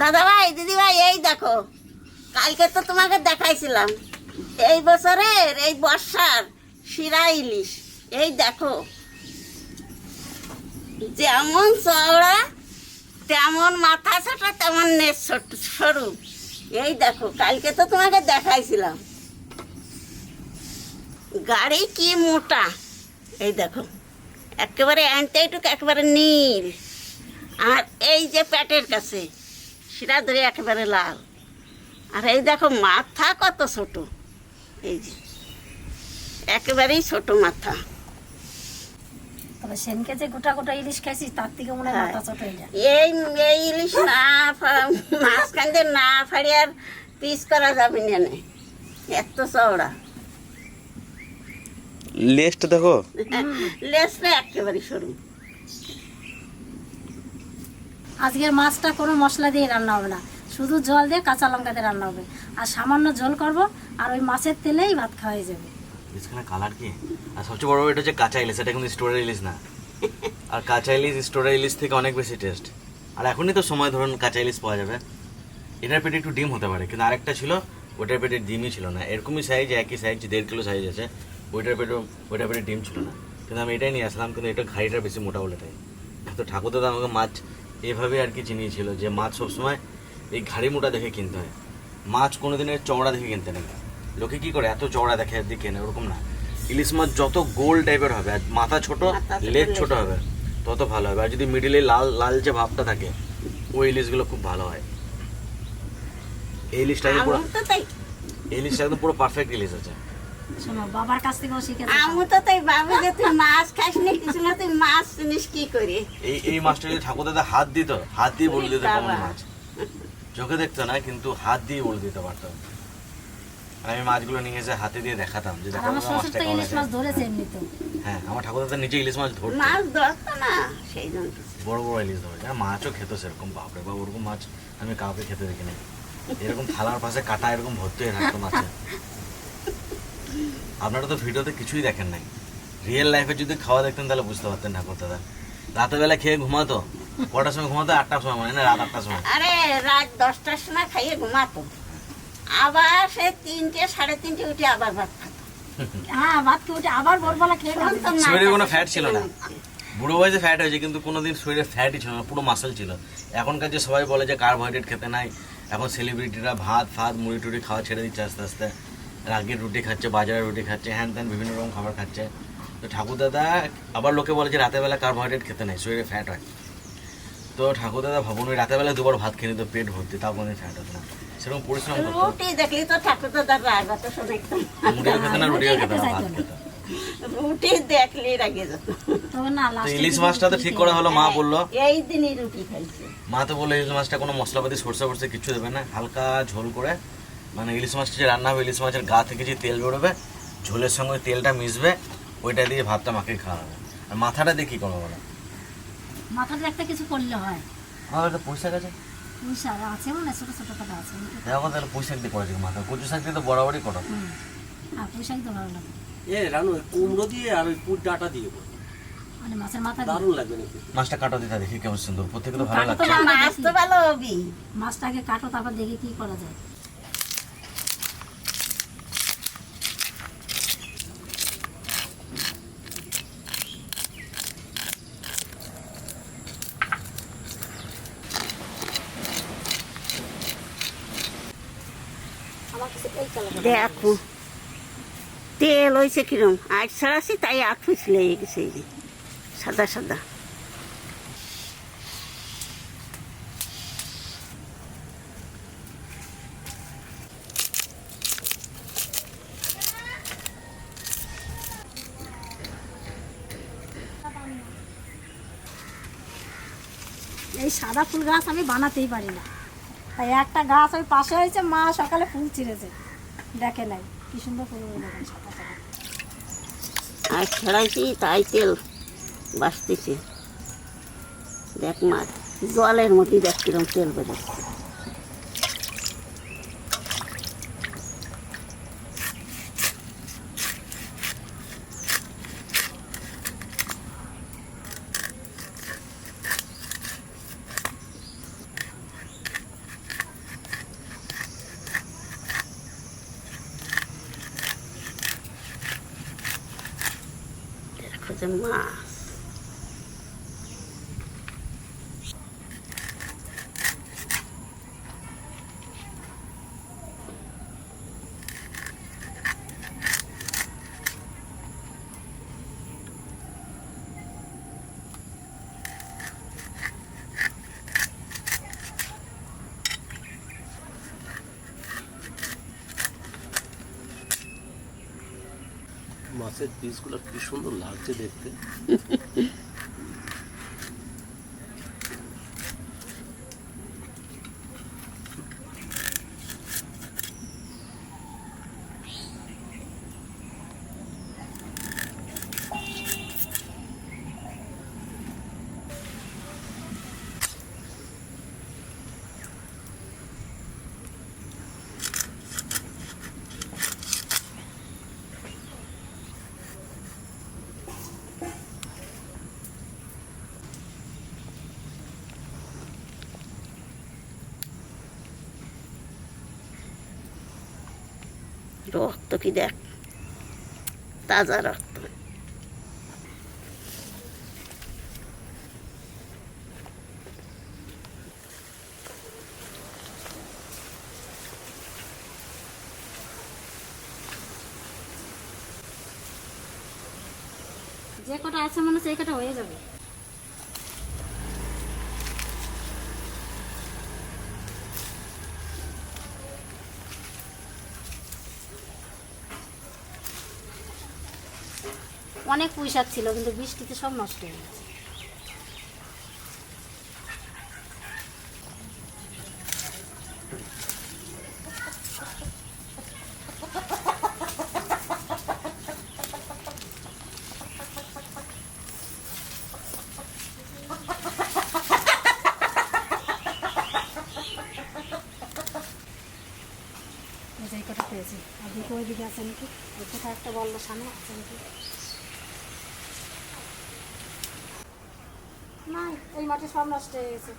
দাদা ভাই দিদি ভাই এই দেখো। কালকে তো তোমাকে দেখাইছিলাম। এই বছরের এই বর্ষার শিরা ইলিশ, এই দেখো। যেমন চওড়া, তেমন মাথা ছোট তেমন সরু। এই দেখো, কালকে তো তোমাকে দেখাইছিলাম। গাড়ি কি মোটা? এই দেখো, একেবারে অ্যান্টাইটুক একেবারে নীল। আর এই যে প্যাটের কাছে সেটা ধরে একেবারে লাল। আর এই দেখো মাথা কত ছোট। এই যে একেবারেই ছোট মাথা। তবে সেনকে যে গোটা গোটা ইলিশ খাইছি তার থেকে মনে হয় হ্যাঁ। মাথা চট হয়ে যায়। এই এই ইলিশ না ফা- মাঝখান দিয়ে না ফাড়ি আর পিস করা যাবে না। এত চওড়া। লেজটা দেখো। লেসটা একেবারে সরু। আজকের মাছটা কোনো মশলা দিয়ে রান্না হবে না। শুধু জল দিয়ে কাঁচা লঙ্কা দিয়ে রান্না হবে। আর সামান্য জল করব, আর ওই মাছের তেলেই ভাত খাওয়া হয়ে যাবে। ইলিশখানে কালার কি? আর সবচেয়ে বড় এটা হচ্ছে কাঁচা ইলিশ, এটা কিন্তু স্টোরের ইলিশ না। আর কাঁচা ইলিশ স্টোরের ইলিশ থেকে অনেক বেশি টেস্ট আর এখনই তো সময়, ধরুন কাঁচা ইলিশ পাওয়া যাবে। এটার পেটে একটু ডিম হতে পারে, কিন্তু আরেকটা ছিল ওটার পেটে ডিমই ছিল না। এরকমই সাইজ একই সাইজ দেড় কিলো সাইজ আছে। ওইটার পেটে ওইটার পেটে ডিম ছিল না। কিন্তু আমি এটাই নিয়ে আসলাম, কিন্তু এটা ঘাড়িটা বেশি মোটা বলে তাই। তো ঠাকুর দাদা আমাকে মাছ এভাবে আর কি চিনিয়েছিল যে মাছ সবসময় এই ঘাড়ি মোটা দেখে কিনতে হয়। মাছ কোনোদিনের চওড়া দেখে কিনতে নেই। লোকে কি করে এত চওড়া দেখে দিয়ে কেনে? ওরকম না। ইলিশ মাছ যত গোল টাইপের হবে আর মাথা ছোট লেজ ছোট হবে তত ভালো হবে। আর যদি মিডিলে লাল লাল যে ভাবটা থাকে ওই ইলিশগুলো খুব ভালো হয়। এই ইলিশটা পুরো এই ইলিশটা একদম পুরো পারফেক্ট ইলিশ আছে। শোনো বাবার কাছ থেকেও শিখেছি আমি তো তাই ভাবি যে তুই মাছ খাস না কিছু না তুই মাছ চিনিস কি করে? এই এই মাছটা যদি ঠাকুর দাদা হাত দিত হাত দিয়ে বলে দিত কেমন মাছ। চোখে দেখতো না কিন্তু হাত দিয়ে বলে দিতে পারতো। আমি মাছগুলো নিয়ে এসে হাতে দিয়ে দেখাতাম যে দেখো আমার শ্বশুর তো ইলিশ মাছ ধরেছে এমনিতে হ্যাঁ আমার ঠাকুর দাদা নিচে ইলিশ মাছ ধরতো। মাছ ধরতো না সেই জন্য। বড় বড় ইলিশ ধরে। আর মাছও খেত সেরকম বাপরে বা ওরকম মাছ আমি কাউকে খেতে দেখি নাই এরকম থালার পাশে কাটা এরকম ভর্তি হয়ে থাকতো মাছে। আপনারা তো ভিডিওতে কিছুই দেখেন নাই। রিয়েল লাইফে যদি খাওয়া দেখতেন তাহলে বুঝতে পারতেন ঠাকুর দাদা। রাতের বেলা খেয়ে ঘুমাতো? কটার সময় ঘুমাতো? আটটার সময় মানে না রাত আটটার সময়? আরে রাত দশটার সময় খাইয়ে ঘুমাতো। আবার সে তিনটে সাড়ে তিনটে উঠে আবার ভাত খাতো। হ্যাঁ ভাত খেয়ে উঠে আবার ভোরবেলা খেয়ে না শরীরে কোনো fat ছিল না। বুড়ো বয়সে ফ্যাট হয়েছে কিন্তু কোনোদিন শরীরে ফ্যাটই ছিল না পুরো মাসেল ছিল। এখনকার যে সবাই বলে যে কার্বোহাইড্রেট খেতে নাই এখন সেলিব্রিটিরা ভাত ফাত মুড়ি টুড়ি খাওয়া ছেড়ে দিচ্ছে আস্তে আস্তে। রাগের রুটি খাচ্ছে বাজারের রুটি খাচ্ছে হ্যান ত্যান বিভিন্ন রকম খাবার খাচ্ছে। তো ঠাকুর দাদা আবার লোকে বলে যে রাতের বেলা কার্বোহাইড্রেট খেতে নাই শরীরে ফ্যাট হয়। তো ঠাকুর দাদা ভাবুন ওই রাতের বেলা দুবার ভাত খেয়ে নিত পেট ভর্তি তাও কোনো ফ্যাট হতো না। সেরকম পরিশ্রম করতো রুটি দেখলি তো ঠাকুর রাগ হতো শোনাই মুড়িও খেতে না রুটিও খেতে না ভাত খেত। রুটি দেখলি রাগে যেত। তবে না তো লাস্টে ইলিশ মাছটা তো ঠিক করা হলো মা বলল। এই দিনই রুটি খাইছে। মা তো বলল ইলিশ মাছটা কোনো মশলাপাতি সরষে ফরষে কিছু দেবে না হালকা ঝোল করে মানে ইলিশ মাছটা যে রান্না হবে ইলিশ মাছের গা থেকে যে তেল বেরোবে ঝোলের সঙ্গে তেলটা মিশবে ওইটা দিয়ে ভাতটা মাকে খাওয়া হবে। আর মাথাটা দিয়ে কী করব বলো? মাথাতে একটা কিছু করলে হয়। আমার একটা শাক আছে। আছে মানে ছোট ছোট কথা আছে। দেখো তাহলে পুঁই দিয়ে করেছি মাথা। কচু শাক দিয়ে তো বরাবরই করো। হুম। আর তো ভালো লাগে। এ রানু কুমড়ো দিয়ে আর ওই পুর ডাটা দিয়ে করো। মানে মাছের মাথা দিয়ে। দারুণ লাগবে নাকি? মাছটা কাটো দিতে দেখি কেমন সুন্দর। প্রত্যেকে ভালো কাটো লাগছে। মাছ তো ভালো হবি। মাছটাকে কাটো তারপর দেখি কি করা যায়। দেখো। তেল হয়েছে কিরম? আজ ছাড়াছি তাই আখ ফুসলে গেছে এই যে। সাদা সাদা। এই সাদা ফুল গাছ আমি বানাতেই পারি না। তাই একটা গাছ ওই পাশে হয়েছে, মা সকালে ফুল ছিঁড়েছে। দেখে নাই। কি সুন্দর ফুল দেখেন আর ছড়াইছি তাই তেল বাঁচতেছে। দেখ মা, জলের মধ্যে দেখ কিরম তেল বেরোচ্ছে। যে মাছের পিসগুলো কি সুন্দর লাগছে দেখতে। রক্ত কি দেখ? তাজা রক্ত। যে কটা আছে মনে হচ্ছে এই কটা হয়ে যাবে। অনেক শাক ছিল, কিন্তু বৃষ্টিতে সব নষ্ট হয়ে গেছে। এই পেয়েছি। আর দিকে ওই দিকে আছে নাকি? ওই কোথাও একটা বলল সামনে আছে নাকি না মাঠে সব নষ্ট হয়ে গেছে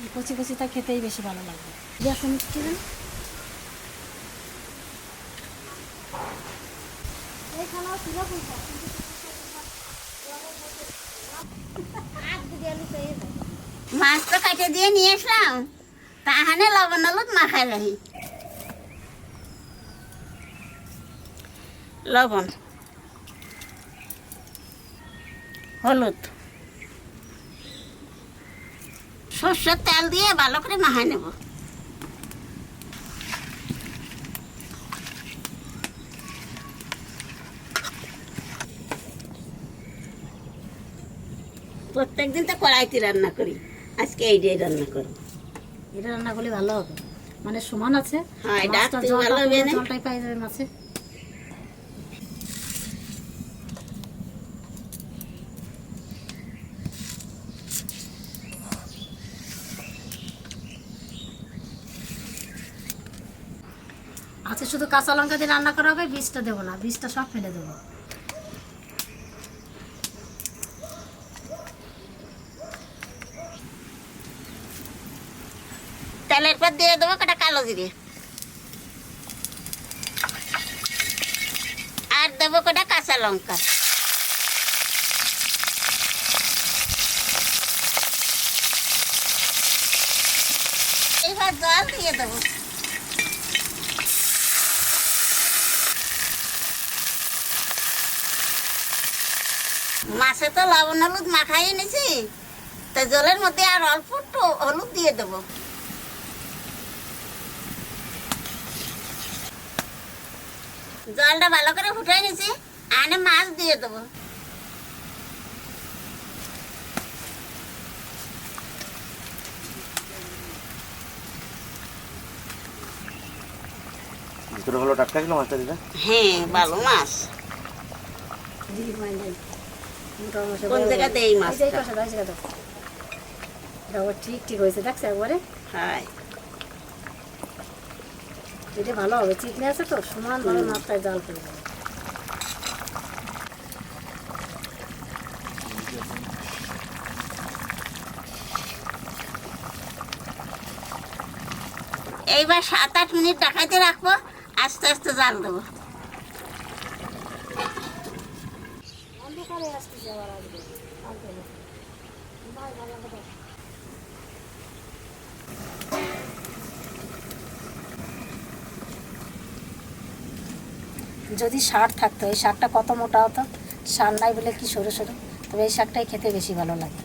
এই কচি কচিটা খেতেই বেশি ভালো লাগবে ছিল পয়সা মাছ তো কাটে দিয়ে নিয়ে আসলাম তাহানে লবণ হলুদ মাখাই রাখি লবণ হলুদ সর্ষের তেল দিয়ে ভালো করে মাখাই নেব। প্রত্যেকদিন তো কড়াইতে রান্না করি আজকে এই দিয়ে রান্না করব। এটা রান্না করলে ভালো হবে। মানে সমান আছে। হ্যাঁ? জলটাই পাই যাবে মাছে আচ্ছা শুধু কাঁচা লঙ্কা দিয়ে রান্না করা হবে, বীজটা দেবো না, বীজটা সব ফেলে দেবো। তেলের পর দিয়ে দেবো কটা কালো জিরে। আর দেবো কটা কাঁচা লঙ্কা। এবার জল দিয়ে দেবো। মাছে তো লবণ হলুদ মাখাই এনেছি। তা জলের মধ্যে আর অল্প একটু হলুদ দিয়ে দেবো। জলটা ভালো করে ফুটাই নিছি আনে মাছ দিয়ে দেবো। ভিতরে হলো টাটকা ছিল মাছটা দিদা হ্যাঁ ভালো মাছ। কোন জায়গাতে এই ঠিক ঠিক হয়েছে। দেখছ একবারে হয় এটা ভালো হবে। চিকনে আছে তো সমান মাছটায় জাল এইবার সাত আট মিনিট ডাকাইতে রাখব আস্তে আস্তে জাল দেবো। আসবে আসবে। ভাই। যদি শাক থাকতো, এই শাকটা কত মোটা হতো শাক নাই বলে কি সরু সরু তবে এই শাকটাই খেতে বেশি ভালো লাগে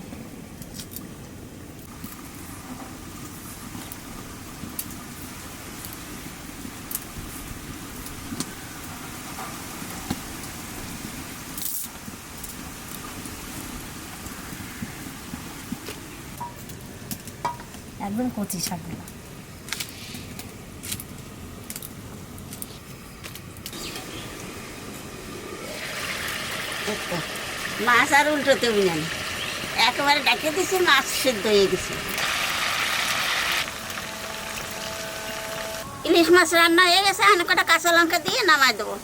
একদম কচি শাকগুলো দেখতো, মাছ আর উল্টোতে না একেবারে ডাকে দিছি মাছ সেদ্ধ হয়ে গেছে ইলিশ মাছ রান্না হয়ে গেছে আমি কটা কাঁচা লঙ্কা দিয়ে নামাই দেবো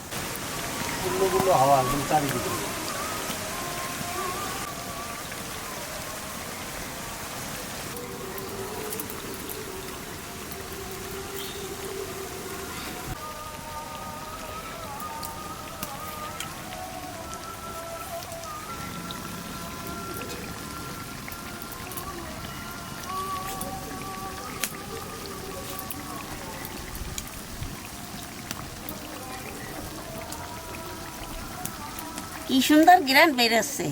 কি সুন্দর গ্রান বেরোচ্ছে।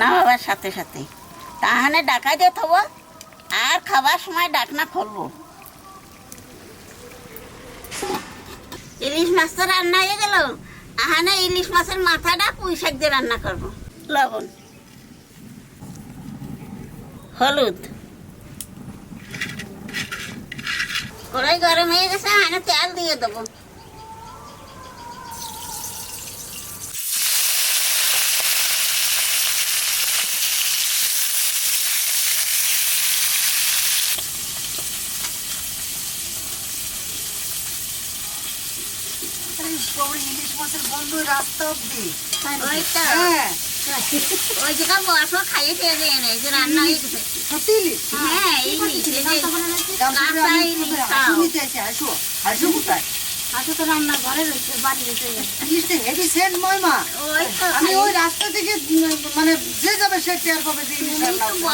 নামাবার সাথে সাথে। তাহানে দিয়ে থবো আর খাবার সময় ডাকনা খুলবো। ইলিশ মাছ তো রান্না হয়ে গেল। আহানে ইলিশ মাছের মাথাটা পুঁই শাক দিয়ে রান্না করব। লবণ। হলুদ। কড়াই গরম হয়ে গেছে, আহানে তেল দিয়ে দেবো। ইলিশ মাছের বন্ধ রাস্তা অব্দি হ্যাঁ। ওই জায়গা বসো খাইয়ে খেয়ে দিয়ে নেই যে রান্না সত্যি ইলিশ? হ্যাঁ ইলিশ। এই যে জামশেদপুরে কাঁচা আমি কোথায় খাও। হাসু নিতে আছি হাসু হাসু কোথায়? আজকে তো রান্না ঘরে রয়েছে বাড়ি রয়েছে। ইলিশটা হেভি সেন্ট ময়মা ওই আমি ওই রাস্তা থেকে মানে যে যাবে সে টের পাবে যে ইলিশ রান্না তো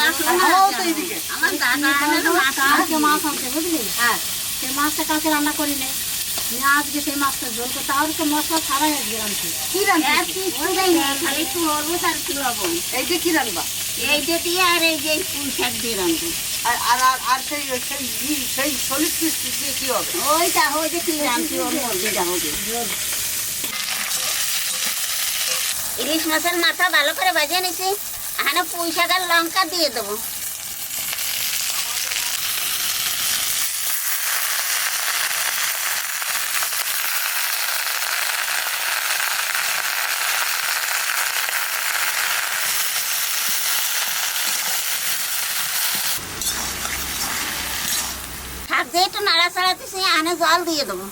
আমার দাদা মাছ মাছ আনছে বুঝলি? হ্যাঁ। সেই মাছটা কালকে রান্না করি নাই নিয়ে আজকে সেই মাছটা ঝোল করতে তাহলে তো মশলা ছাড়াই আজকে রাঁধছি। কি রান্না আর কিছু দেই না, খালি একটু হলুদ আর একটু লবণ এইটা কি এইটা দিয়ে আর এই যে পুঁই শাক দিয়ে রান্ধবো আর আর আর আর সেই সেই সেই সলিড পিস দিয়ে কি হবে? ওইটা ওই যে কি রান্ধছি ওর মধ্যে যাব ইলিশ মাছের মাথা ভালো করে বাজিয়ে নিছি। এখানে পুঁই শাক আর লঙ্কা দিয়ে দেবো শাক একটু নাড়াচাড়া আনে জল দিয়ে দেবো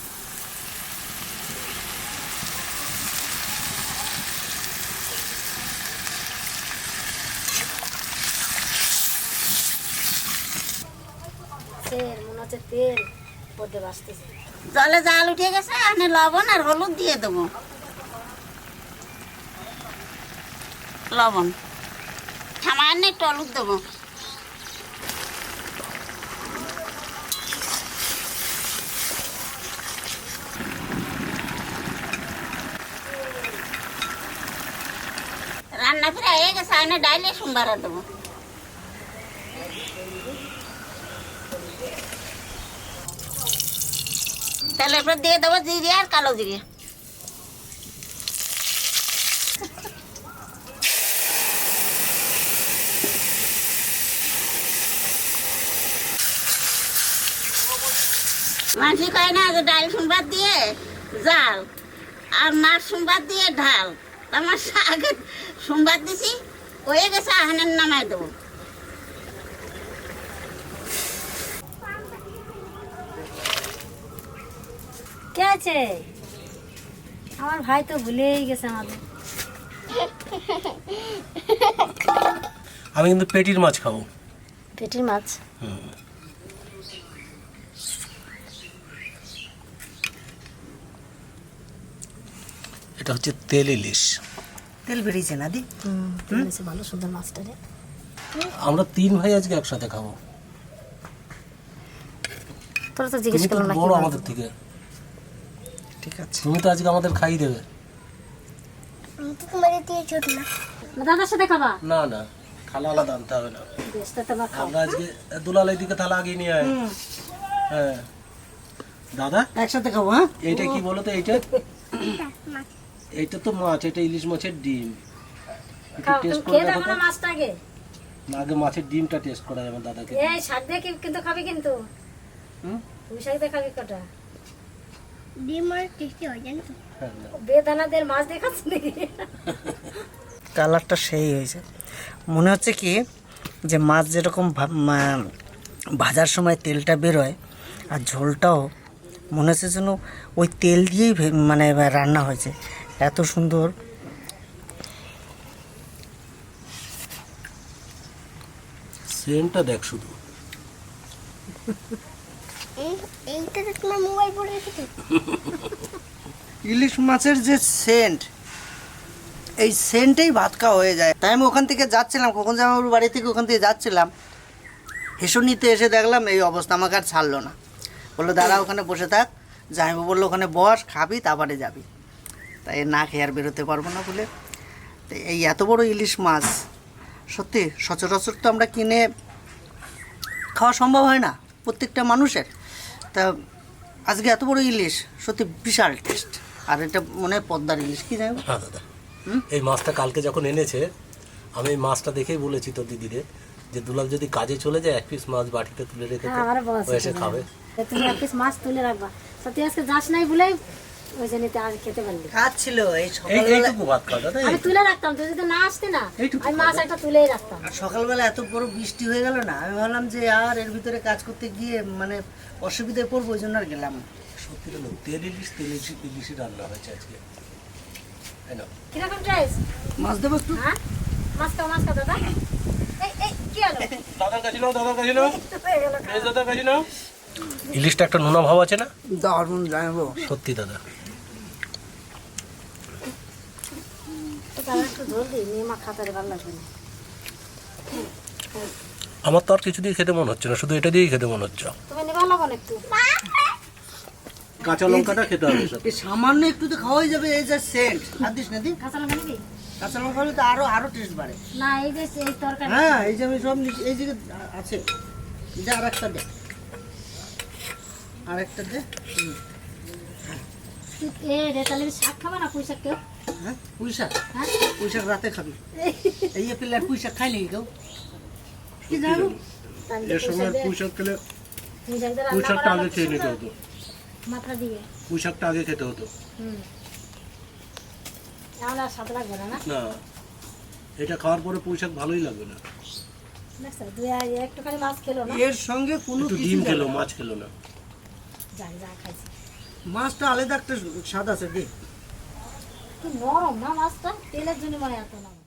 জলে জাল উঠে গেছে আনে লবণ আর হলুদ দিয়ে দেবো লবণ সামান্য একটু হলুদ দেবো রান্না ফিরে হয়ে গেছে উপর দিয়ে দেবো জিরে আর কালো মাঝি কয় না যে ডাল সোমবার দিয়ে জাল, আর মাছ সোমবার দিয়ে ঢাল। আমার শাক সোমবার দিছি হয়ে গেছে আহানের নামাই দেবো। কে আছে? আমার ভাই তো ভুলেই গেছে আমাদের। আমি কিন্তু পেটির মাছ খাব। পেটির মাছ? এটা হচ্ছে তেল ইলিশ। তেল বেরিয়েছে না দি? ভালো সুন্দর মাছটা রে আমরা তিন ভাই আজকে একসাথে খাব। তোরা তো জিজ্ঞেস করলাম না বড় আমাদের থেকে। ঠিক আছে। তুমি তো আজকে আমাদের খাই দেবে। আমি তো তোমার দিয়ে ছোট না, দাদার সাথে খাবা? না না খালা আলাদা আনতে হবে না। আমরা আজকে দুলালের দিকে থালা আগিয়ে নিয়ে আয়। হ্যাঁ। দাদা? একসাথে খাব হ্যাঁ? এইটা কি বলো তো এইটা এইটা তো মাছ এটা ইলিশ মাছের ডিম। একটু টেস্ট করে দেখো। দেখো তো মাছটা আগে আগে মাছের ডিমটা টেস্ট করা যাবে দাদাকে। এই শাক দিয়ে কিন্তু খাবি কিন্তু? হুম? শাক দিয়ে খাবি কটা? হ্যাঁ, না। বেদানাদের মাছ দেখাচ্ছ নাকি? কালারটা সেই হয়েছে। মনে হচ্ছে কি যে মাছ যেরকম মা- ভাজার সময় তেলটা বেরোয় আর ঝোলটাও মনে হচ্ছে যেন ওই তেল দিয়েই ভে- মানে রান্না হয়েছে। এত সুন্দর। সেন্টটা দেখ শুধু। ইলিশ মাছের যে সেন্ট এই সেন্টেই ভাত খাওয়া হয়ে যায়। তাই আমি ওখান থেকে যাচ্ছিলাম কখন যে আমার বাড়ি থেকে ওখান থেকে যাচ্ছিলাম হেসুনিতে এসে দেখলাম এই অবস্থা আমাকে আর ছাড়লো না। বলল দাঁড়া ওখানে বসে থাক। জামাইবু বলল ওখানে বস খাবি তারপরে যাবি। তাই না খেয়ে আর বেরোতে পারব না বলে। তো এই এত বড় ইলিশ মাছ সত্যি সচরাচর তো আমরা কিনে খাওয়া সম্ভব হয় না প্রত্যেকটা মানুষের। তা আজকে এত বড় ইলিশ সত্যি বিশাল টেস্ট আর এটা মনে হয় পদ্মার ইলিশ কি জানো। হ্যাঁ দাদা এই মাছটা কালকে যখন এনেছে আমি এই মাছটা দেখেই বলেছি তোর দিদিরে যে দুলাল যদি কাজে চলে যায় এক পিস মাছ বাটিতে তুলে রেখে হ্যাঁ, এসে খাবে। তুমি এক পিস মাছ তুলে রাখবা। সত্যি আজকে যাস নাই বলে ওই জন্য আর খেতে কাজ এই এইটুকু ভাত দাদা আমি তুলে রাখতাম তুই যদি না আসতে না আমি মাছ একটা তুলেই রাখতাম। সকালবেলা এত বড় বৃষ্টি হয়ে গেল না আমি ভাবলাম যে আর এর ভিতরে কাজ করতে গিয়ে মানে অসুবিধায় পড়ব ওই জন্য আর গেলাম না। সত্যি তো তেল ইলিশ তেল ইলিশ ইলিশই রান্না হয়েছে আজকে। কীরকম মাছ দেবো একটু? হ্যাঁ? মাছ খাও মাছ খাও দাদা। এই এই কি হলো? দাদার কাছে নাও দাদার কাছে নাও। দাদার কাছে নাও। ইলিশটা একটা নোনা ভাব আছে না? দারুণ জানাব। সত্যি দাদা তো তাহলে একটু ঝোল দিই নিয়ে মা খাতারে ভালো লাগবে না আমার তো আর কিছু দিয়ে খেতে মনে হচ্ছে না শুধু এটা দিয়েই খেতে মনে হচ্ছে। কাঁচা লঙ্কাটা খেতে হবে সামান্য একটু তো খাওয়াই যাবে এই যে সেন্ট আর দিস না দি। কাঁচা লঙ্কা নিবি? কাঁচা লঙ্কা হলে তো আরও আরও টেস্ট বাড়ে। না এই যে এই তরকারি। হ্যাঁ এই যে আমি সব এই যে আছে। যা আর একটা দে। আর একটা দে। হুম, এ রে তাহলে শাক খাবে না পুঁই শাক কেউ? হ্যাঁ পুঁই শাক? হ্যাঁ? পুঁই শাক রাতে খাবি। এই যে পুঁই শাক খাই নাকি কেউ? কি জানো? তাহলে সময় পুঁই শাক খেলে পুঁই শাক দিয়ে পুঁই রান্না শাকটা আগে খেয়ে নিতে হতো। মাথা দিয়ে। পুঁই শাকটা আগে খেতে হতো। হুম। আমার আর লাগবে না না? না এটা খাওয়ার পরে পুঁই শাক ভালোই লাগবে না। এর সঙ্গে কোনো ডিম খেলো মাছ খেলো না। যাই যা খাইছি। মাছটা আলাদা একটা স্বাদ আছে দি। নরম না মাছটা? তেলের জন্য মনে এত নরম।